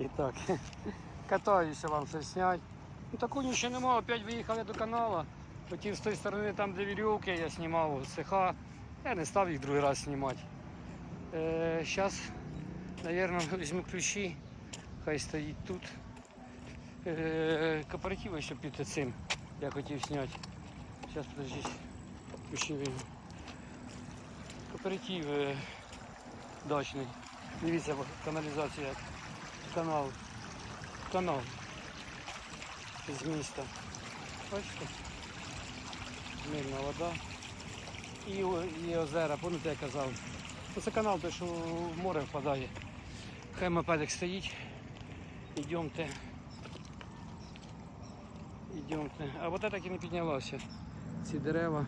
І так, катаюся вам все снять. Ну таку нічого нема, опять виїхали до каналу. Хотів з тої сторони, там де вірьовки, я знімав цеха. Я не став їх другий раз знімати. Е, Зараз, мабуть, візьму ключі, хай стоїть тут. Е, кооперативи ще під цим я хотів зняти. Зараз подождіть. Ключі візьму. Кооператив е, дачний. Дивіться, каналізація. Канал. Канал. З міста. Бачите? Мирна вода. І, і озера, пам'ятаєте, я казав. Ну, Це канал, той, що в море впадає. Хай мопедик стоїть. Ідемте. Ідемте. А вода так і не піднялася. Ці дерева.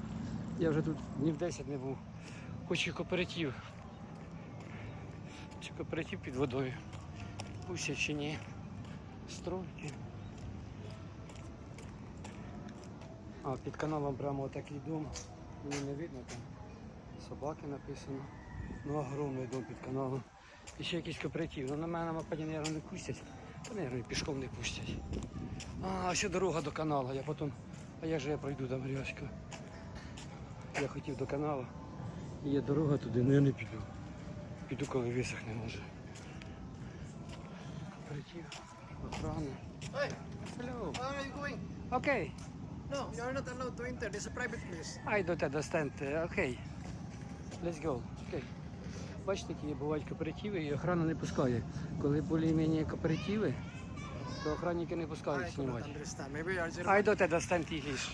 Я вже тут днів 10 не був. Хочу кооператив. Чи кооператив під водою. Пусть чи ні. Стройки. А під каналом прямо отакий дом. Мені не видно там. Собаки написано. Ну огромний дом під каналом. І ще якийсь кооператив. Ну на мене мопеді, мабуть, не пустять. Та, мабуть, пішком не пустять. А, ще дорога до каналу. Я потім. А як же я пройду там рязько? Я хотів до каналу. І є дорога туди, але я не піду. Піду, коли висохне може. Кооператив, охрана. Hey, Hello. where are you going? Окей. No, you are not allowed to enter. This is a private place. I don't understand. Uh, Окей. Let's go. Окей. Бачите, які бувають кооперативи і охрана не пускає. Коли більш-менш кооперативи, то охранники не пускають знімати. you. I don't understand English.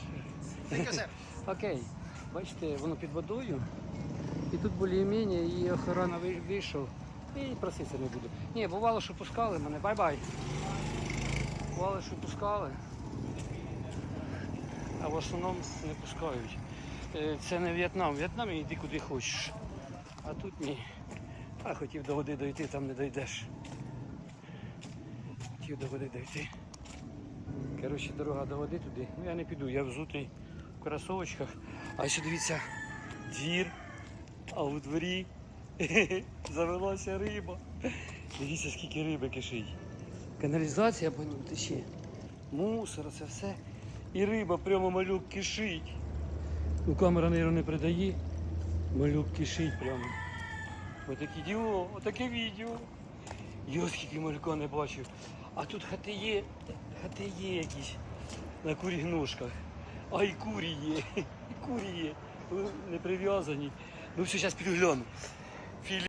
Thank you, sir. Окей. Бачите, воно під водою. І тут більш-менш і охорона вийшов. І проситися не буду. Ні, бувало, що пускали мене. Бай-бай. Бувало, що пускали. А в основному не пускають. Е, Це не В'єтнам. В В'єтнамі йди куди хочеш. А тут ні. А хотів до води дойти, там не дойдеш. Хотів до води дойти. Коротше, дорога до води туди. Ну я не піду, я взутий в кросовочках. А ще дивіться, двір, а у дворі завелася риба. Дивіться, скільки риби кишить. Каналізація по ньому тече. Мусор, це все. І риба прямо малюк кишить. Ну, камера, мабуть, не передає. Малюк кишить прямо. Отакі діо, отаке відео. Йо, скільки малюка не бачив. А тут хати є, хати є якісь на курі ножках. А і курі є, і курі є. Ну, Не прив'язані. Ну все, зараз піду fiili